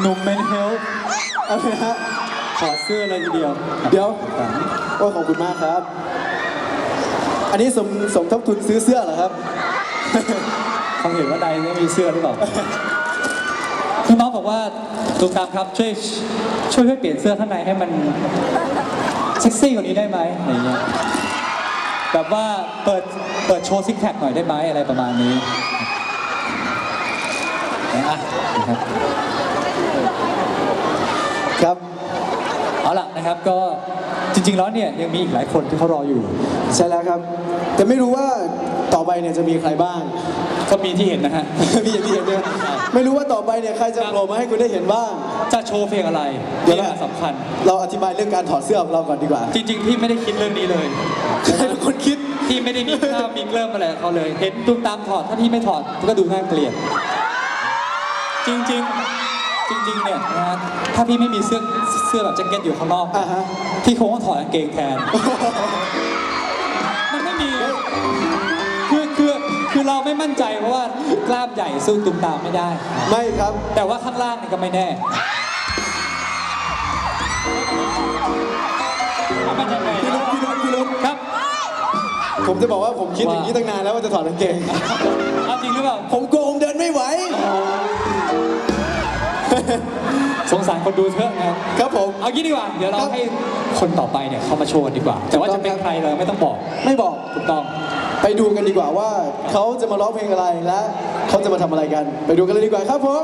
หนุ่มเมนเฮลอะไรฮะถอเสื้อเลยทีเดียว เดี๋ยว โอ้ขอบคุณมากครับ อันนี้สมสมทบทุนซื้อเสื้อเหรอครับคงเห็นว่าใดไม่มีเสื้อหรือเปล่าคือน้องบอกว่าตูมตามครับช่วยช่วยช่วยเปลี่ยนเสื้อข้างในให้มันเซ็กซี่กว่านี้ได้ไหมอะไรเงี้ยแบบว่าเปิดเปิดโชว์ซิกแพคหน่อยได้ไหมอะไรประมาณนี้อะนะครับ ครับ เอาล่ะนะครับก็จริง ๆ แล้วเนี่ยยังมีอีกหลายคนที่เขารออยู่ ใช่แล้วครับ แต่ไม่รู้ว่าต่อไปเนี่ยจะมีใครบ้าง ก็มีที่เห็นนะฮะ พี่พี่เห็นด้วยไม่รู้ว่าต่อไปเนี่ยใครจะโผล่มาให้คุณได้เห็นบ้าง จะโชว์เพลงอะไรเดี๋ยวนี่นะแหละสำคัญ เราอธิบายเรื่องการถอดเสื้อของเราก่อนดีกว่าจริง ๆ พี่ไม่ได้คิดเรื่องนี้เลยใครเป็นคนคิด พี่ไม่ได้มีข้าวมีเริ่มอะไรกับเขาเลย เห็นตุ้มตามถอด ถ้าพี่ไม่ถอดก็ดูน่าเกลียด จริงๆ จริงๆเนี่ยนะฮะถ้าพี่ไม่มีเสื้อเสื้อแบบแจ็คเก็ตอยู่ข้างนอก อ่าฮะ พี่คงต้องถอดกางเกงแทน มันไม่มี คือคือคือเราไม่มั่นใจเพราะว่ากล้ามใหญ่สู้ตุ้มตามไม่ได้ ไม่ครับ แต่ว่าข้างล่างเนี่ยก็ไม่แน่มันยังไงพี่รุ้พี่รุ้พี่รุ้ครับผมจะบอกว่าผมคิดอย่างนี้ตั้งนานแล้วว่าจะถอดกางเกงเอาจริงหรือเปล่า ผมกลัวผมเดินไม่ไห สงสารคนดูเถอะนะครับครับผม เอางี้ดีกว่า เดี๋ยวเราครับให้คนต่อไปเนี่ยเขามาโชว์กันดีกว่า แต่ว่าถูจะกต้องเป็นครับ ใครเราไม่ต้องบอก ไม่บอกถูกต้อง ไปดูกันดีกว่าว่า เขาจะมาร้องเพลงอะไรและเขาจะมาทำอะไรกัน ไปดูกันเลยดีกว่าครับผม